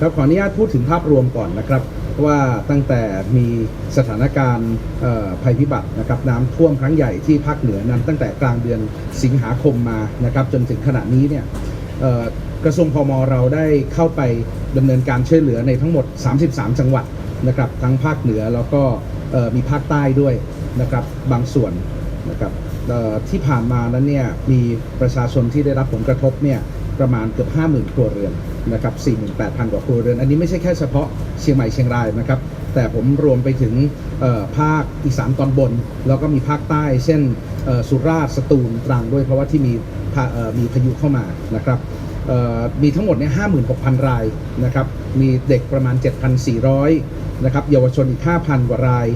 ครับขออนุญาตพูดถึงภาพรวมก่อนนะครับ ว่าตั้งแต่มีสถานการณ์ภัยพิบัตินะครับน้ำท่วมครั้งใหญ่ที่ภาคเหนือนั้น ตั้งแต่กลางเดือนสิงหาคมมานะครับจนถึงขณะนี้เนี่ยกระทรวงพมเราได้เข้าไปดำเนินการช่วยเหลือในทั้งหมด 33 จังหวัดนะครับทั้งภาคเหนือแล้วก็มีภาคใต้ด้วยนะครับบางส่วนนะครับที่ผ่านมานั้นเนี่ยมีประชาชนที่ได้รับผลกระทบเนี่ยประมาณเกือบ 50,000 ครัวเรือน นะครับ 48,000 กว่าครัวเรือน อันนี้ไม่ใช่แค่เฉพาะเชียงใหม่เชียงรายนะครับ แต่ผมรวมไปถึงภาคอีสานตอนบน แล้วก็มีภาคใต้ เช่นสุราษฎร์สตูลตรังด้วย เพราะว่าที่มีมีพายุเข้ามานะครับมีทั้งหมดเนี่ย56,000 รายนะครับ มีเด็กประมาณ 7,400 นะครับ เยาวชนอีก 5,000 กว่าราย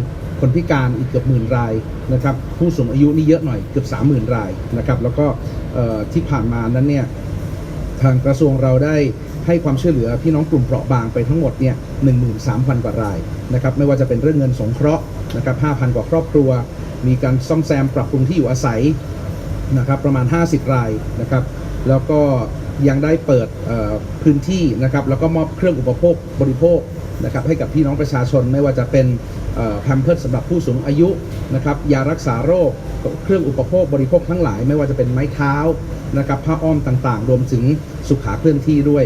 คนพิการอีกเกือบหมื่นรายนะครับ ผู้สูงอายุนี่เยอะหน่อยเกือบ 30,000 รายนะครับ แล้วก็ที่ผ่านมานั้นเนี่ย ทางกระทรวงเราได้ ให้ความช่วยเหลือพี่น้องกลุ่มเปราะบางไปทั้งหมดเนี่ย13,000กว่ารายนะครับไม่ว่าจะเป็นเรื่องเงินสงเคราะห์นะครับ5,000กว่าครอบครัว มีการซ่อมแซมปรับปรุงที่อยู่อาศัยนะครับประมาณ 50 รายนะครับแล้วก็ยังได้เปิดพื้นที่นะครับแล้วก็มอบเครื่องอุปโภคบริโภคนะครับให้กับพี่น้องประชาชนไม่ว่าจะเป็นแพมเพิร์สสำหรับผู้สูงอายุนะครับยารักษาโรคเครื่องอุปโภคบริโภคทั้งหลาย ไม่ว่าจะเป็นไม้เท้านะครับผ้าอ้อมต่างๆ รวมถึงสุขาเคลื่อนที่ด้วย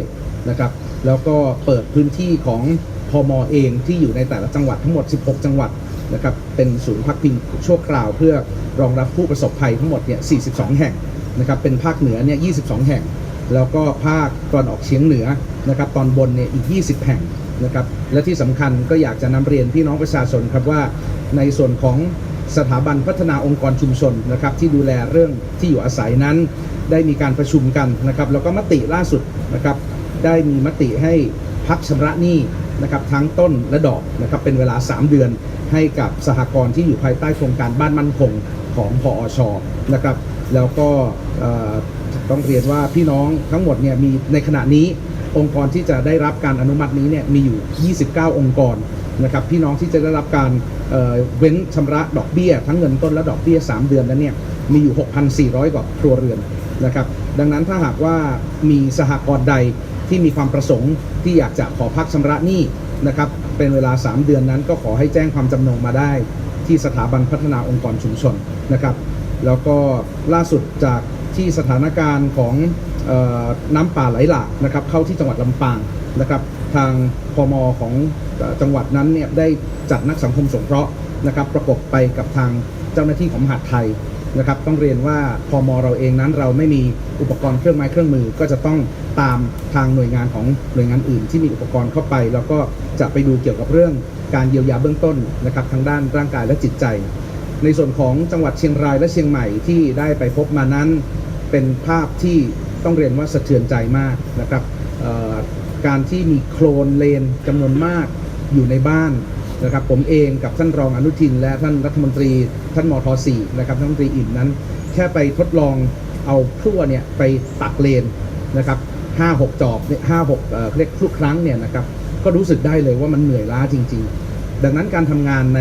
นะครับ แล้วก็เปิดพื้นที่ของพมเองที่อยู่ในแต่ละจังหวัดทั้งหมด 16 จังหวัดนะครับเป็นศูนย์พักพิงชั่วคราวเพื่อรองรับผู้ประสบภัยทั้งหมดเนี่ย 42 แห่งนะครับเป็นภาคเหนือเนี่ย 22 แห่ง แล้วก็ภาคตอนออกเฉียงเหนือนะครับตอนบนเนี่ยอีก 20 แห่งนะครับและที่สำคัญก็อยากจะนำเรียนพี่น้องประชาชนครับว่า ในส่วนของสถาบันพัฒนาองค์กรชุมชนนะครับที่ดูแลเรื่องที่อยู่อาศัยนั้น ได้มีการประชุมกันนะครับแล้วก็มติล่าสุดนะครับ ได้มีมติให้พักชำระหนี้นะครับทั้งต้นและดอกนะครับเป็นเวลา 3 เดือนให้กับสหกรณ์ที่อยู่ภายใต้โครงการบ้านมั่นคงของพออชนะครับแล้วก็ต้องเรียนว่าพี่น้องทั้งหมดเนี่ยมีในขณะนี้องค์กรที่จะได้รับการอนุมัตินี้เนี่ยมีอยู่ 29 องค์กรนะครับพี่น้องที่จะได้รับการเเว้นชำระดอกเบี้ย ทั้งเงินต้นและดอกเบี้ย 3 เดือนนั้นเนี่ยมีอยู่ 6,400 กว่าครัวเรือนนะครับดังนั้นถ้าหากว่ามีสหกรณ์ใด ที่มีความประสงค์ที่อยากจะขอพักชำระหนี้นะครับเป็นเวลา 3 เดือนนั้นก็ขอให้แจ้งความจำนงมาได้ ที่สถาบันพัฒนาองค์กรชุมชนนะครับแล้วก็ล่าสุดจากที่สถานการณ์ของออน้ำป่าไหลหลากนะครับเข้าที่จังหวัดลำปางนะครับทางพมของจังหวัดนั้นเนี่ยได้จัดนักสังคมสงเคราะห์นะครับประกบไปกับทางเจ้าหน้าที่ของมหาดไทยนะครับต้องเรียนว่าพมเราเองนั้นเราไม่มีอุปกรณ์เครื่องไม้เครื่องมือก็จะต้อง ตามทางหน่วยงานของหน่วยงานอื่น ที่มีอุปกรณ์เข้าไป แล้วก็จะไปดูเกี่ยวกับเรื่องการเยียวยาเบื้องต้นนะครับทางด้านร่างกายและจิตใจ ในส่วนของจังหวัดเชียงรายและเชียงใหม่ที่ได้ไปพบมานั้น เป็นภาพที่ต้องเรียนว่าสะเทือนใจมากนะครับการที่มีโคลนเลนจำนวนมากอยู่ในบ้านนะครับผมเองกับท่านรองอนุทิน และท่านรัฐมนตรีท่านมทสี่นะครับท่านรัฐมนตรีอิ่มนั้น แค่ไปทดลองเอาพลั่วเนี่ยไปตักเลนนะครับ ห้าหกจอบเนี่ยห้าหกเรียกทุกครั้งเนี่ยนะครับก็รู้สึกได้เลยว่ามันเหนื่อยล้าจริง ๆ ดังนั้นการทำงานใน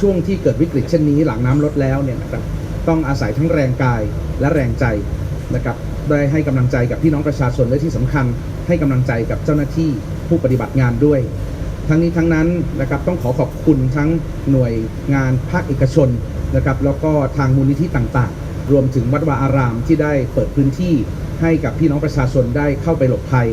ช่วงที่เกิดวิกฤตเช่นนี้หลังน้ำลดแล้วเนี่ยนะครับต้องอาศัยทั้งแรงกายและแรงใจนะครับได้ให้กำลังใจกับพี่น้องประชาชนและที่สำคัญ ให้กำลังใจกับเจ้าหน้าที่ผู้ปฏิบัติงานด้วย ทั้งนี้ทั้งนั้นนะครับต้องขอขอบคุณทั้งหน่วยงานภาคเอกชนนะครับแล้วก็ทางมูลนิธิต่างๆ รวมถึงวัดวาอารามที่ได้เปิดพื้นที่ให้กับพี่น้องประชาชนได้เข้าไปหลบภัย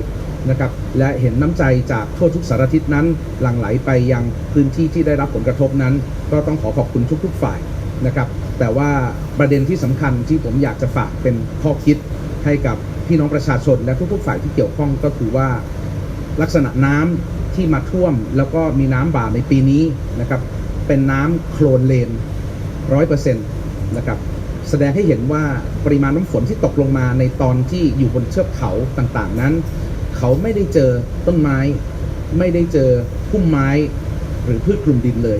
นะครับและเห็นน้ำใจจากทั่วทุกสารทิศนั้นหลั่งไหลไปยังพื้นที่ที่ได้รับผลกระทบนั้น ก็ต้องขอขอบคุณทุก ๆ ฝ่ายนะครับแต่ว่าประเด็นที่สำคัญที่ผมอยากจะฝากเป็นข้อคิดให้กับพี่น้องประชาชนและทุกๆฝ่ายที่เกี่ยวข้องก็คือว่าลักษณะน้ำที่มาท่วมแล้วก็มีน้ำบ่าในปีนี้นะครับเป็นน้ำโคลนเลนร้อยเปอร์เซ็นต์นะครับ แสดงให้เห็นว่าปริมาณน้ำฝนที่ตกลงมาในตอนที่อยู่บนเชือกเขาต่างๆ นั้น เขาไม่ได้เจอต้นไม้ ไม่ได้เจอพุ่มไม้หรือพืชคลุมดินเลย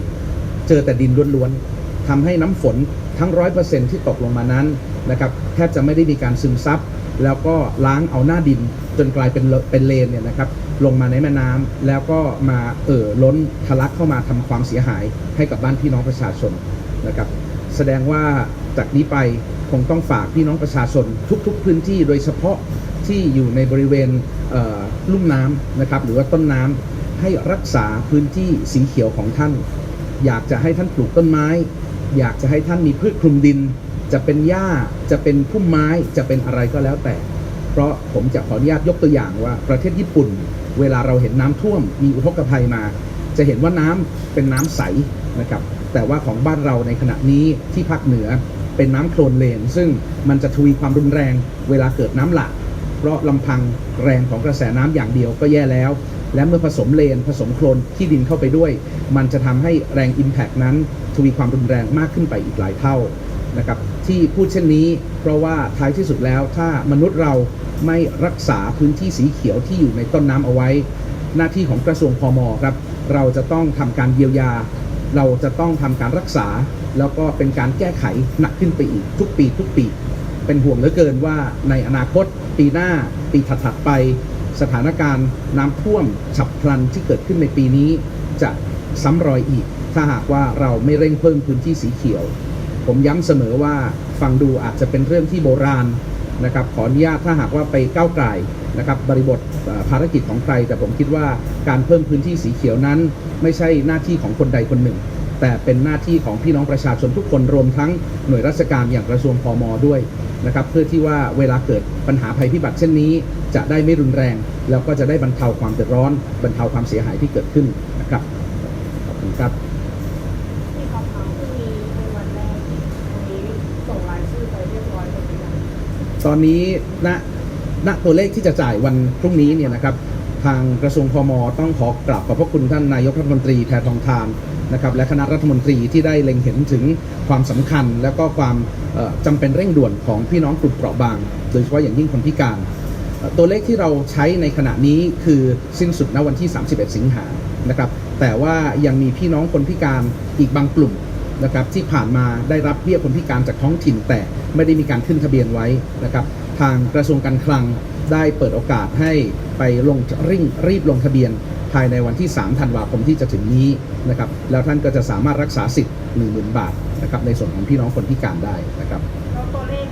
เจอแต่ดินล้วนๆทำให้น้ำฝนทั้งร้อยเปอร์เซ็นที่ตกลงมานั้นนะครับแทบจะไม่ได้มีการซึมซับแล้วก็ล้างเอาหน้าดินจนกลายเป็นเลเป็นเลนเนี่ยนะครับลงมาในแม่น้ำแล้วก็มาเอ่อล้นทะลักเข้ามาทำความเสียหายให้กับบ้านพี่น้องประชาชนนะครับ แสดงว่าจากนี้ไปคงต้องฝากพี่น้องประชาชนทุก ๆ พื้นที่โดยเฉพาะที่อยู่ในบริเวณเลุ่มน้ำนะครับ หรือว่าต้นน้ำให้รักษาพื้นที่สีเขียวของท่าน อยากจะให้ท่านปลูกต้นไม้ อยากจะให้ท่านมีพืชคลุมดิน จะเป็นหญ้าจะเป็นพุ่มไม้จะเป็นอะไรก็แล้วแต่ เพราะผมจะขออนุญาตยกตัวอย่างว่าประเทศญี่ปุ่น เวลาเราเห็นน้ำท่วมมีอุทกภัยมา จะเห็นว่าน้ำเป็นน้ำใสนะครับ แต่ว่าของบ้านเราในขณะนี้ที่ภาคเหนือเป็นน้ำโคลนเลน ซึ่งมันจะทวีความรุนแรงเวลาเกิดน้ำหลากเพราะลำพังแรงของกระแสน้ำอย่างเดียวก็แย่แล้ว และเมื่อผสมเลนผสมโคลนที่ดินเข้าไปด้วย มันจะทำให้แรง Impact นั้นทวีความรุนแรงมากขึ้นไปอีกหลายเท่านะครับที่พูดเช่นนี้เพราะว่าท้ายที่สุดแล้วถ้ามนุษย์เราไม่รักษาพื้นที่สีเขียวที่อยู่ในต้นน้ำเอาไว้ หน้าที่ของกระทรวงพมครับ เราจะต้องทำการเยียวยา เราจะต้องทำการรักษา แล้วก็เป็นการแก้ไขหนักขึ้นไปอีกทุกปีทุกปี เป็นห่วงเหลือเกินว่าในอนาคตปีหน้าปีถัดๆไป สถานการณ์น้ำท่วมฉับพลันที่เกิดขึ้นในปีนี้ จะซ้ำรอยอีก ถ้าหากว่าเราไม่เร่งเพิ่มพื้นที่สีเขียว ผมย้ำเสมอว่าฟังดูอาจจะเป็นเรื่องที่โบราณ นะครับขออนุญาตถ้าหากว่าไปก้าวไกลนะครับบริบทภารกิจของใคร แต่ผมคิดว่าการเพิ่มพื้นที่สีเขียวนั้น ไม่ใช่หน้าที่ของคนใดคนหนึ่ง แต่เป็นหน้าที่ของพี่น้องประชาชนทุกคนรวมทั้งหน่วยราชการอย่างกระทรวงพมด้วยนะครับเพื่อที่ว่าเวลาเกิดปัญหาภัยพิบัติเช่นนี้ จะได้ไม่รุนแรง แล้วก็จะได้บรรเทาความเดือดร้อนบรรเทาความเสียหายที่เกิดขึ้นนะครับขอบคุณครับ ที่เขาทำพรุ่งนี้เป็นวันแรกวันนี้ส่งรายชื่อไปเรียบร้อยหมดหรือยัง ตอนนี้ณณตัวเลขที่จะจ่ายวันพรุ่งนี้เนี่ยนะครับทางกระทรวงพมต้องขอกราบขอบพระคุณท่านนายกรัฐมนตรีแพทองทานนะครับและคณะรัฐมนตรีที่ได้เล็งเห็นถึงความสำคัญ และก็ความเอ่อจำเป็นเร่งด่วนของพี่น้องกลุ่มเปราะบาง โดยเฉพาะอย่างยิ่งคนพิการ ตัวเลขที่เราใช้ในขณะนี้คือสิ้นสุดณวันที่ 31 สิงหานะครับแต่ว่ายังมีพี่น้องคนพิการอีกบางกลุ่ม นะครับที่ผ่านมาได้รับเบี้ยคนพิการจากท้องถิ่นแต่ไม่ได้มีการขึ้นทะเบียนไว้นะครับทางกระทรวงการคลังได้เปิดโอกาสให้ไปลงริ่งรีบลงทะเบียน ภายในวันที่ 3 ธันวาคมที่จะถึงนี้นะครับแล้วท่านก็จะสามารถรักษาสิทธิ์ 10,000 บาทนะครับในส่วนของพี่น้องคนพิการได้นะครับแล้วตัวเลข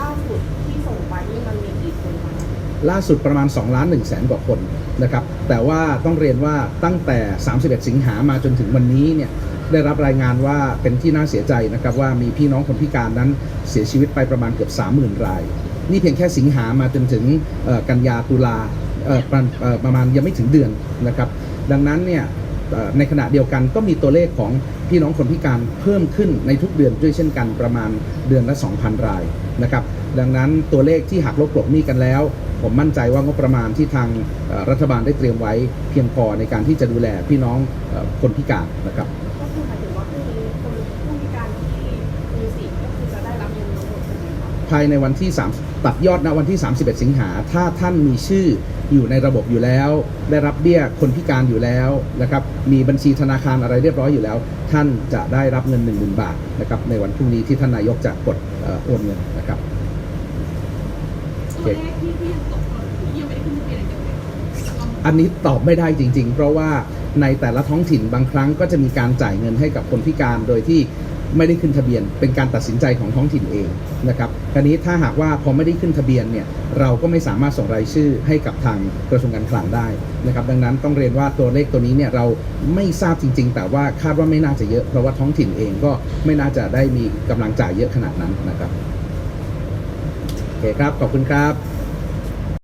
ล่าสุดที่ส่งไปนี่มันมีกี่คนคะล่าสุดประมาณ 2 ล้าน1แสนกว่าคนนะครับแต่ว่าต้องเรียนว่าตั้งแต่ 31 สิงหามาจนถึงวันนี้เนี่ย ได้รับรายงานว่าเป็นที่น่าเสียใจนะครับว่ามีพี่น้องคนพิการนั้นเสียชีวิตไปประมาณเกือบ 30,000 ราย นี่เพียงแค่สิงหามาจนถึงเอ่อกันยาตุลาเอ่อประเอ่อประมาณยังไม่ถึงเดือนนะครับ ดังนั้นเนี่ยเอ่อในขณะเดียวกันก็มีตัวเลขของพี่น้องคนพิการเพิ่มขึ้นในทุกเดือนด้วยเช่นกันประมาณเดือนละ 2,000 รายนะครับดังนั้นตัวเลขที่หักลบกลบหนี้กันแล้ว ผมมั่นใจว่างบประมาณที่ทางเอ่อรัฐบาลได้เตรียมไว้เพียงพอในการที่จะดูแลพี่น้องเอ่อคนพิการนะครับ ภายในวันที่ 3 ตัดยอดณวันที่ 31 สิงหา ถ้าท่านมีชื่ออยู่ในระบบอยู่แล้ว ได้รับเบี้ยคนพิการอยู่แล้วนะครับมีบัญชีธนาคารอะไรเรียบร้อยอยู่แล้ว ท่านจะได้รับเงิน 1 0,000 บาทนะครับในวันพรุ่งนี้ที่ท่านนายกจะกดเอ่อโอนเงินนะครับตัวเลขที่ที่ยังตกหล่นที่ยังไม่ได้ขึ้นทะเบียนอะไรยังไงอันนี้ตอบไม่ได้จริง ๆ เพราะว่าในแต่ละท้องถิ่นบางครั้งก็จะมีการจ่ายเงินให้กับคนพิการโดยที่ ไม่ได้ขึ้นทะเบียน เป็นการตัดสินใจของท้องถิ่นเองนะครับคราวนี้ถ้าหากว่าพอไม่ได้ขึ้นทะเบียนเนี่ยเราก็ไม่สามารถส่งรายชื่อให้กับทางกระทรวงการคลังได้นะครับดังนั้นต้องเรียนว่าตัวเลขตัวนี้เนี่ยเราไม่ทราบจริง ๆ แต่ว่าคาดว่าไม่น่าจะเยอะเพราะว่าท้องถิ่นเองก็ไม่น่าจะได้มีกำลังจ่ายเยอะขนาดนั้นนะครับโอเคครับขอบคุณครับ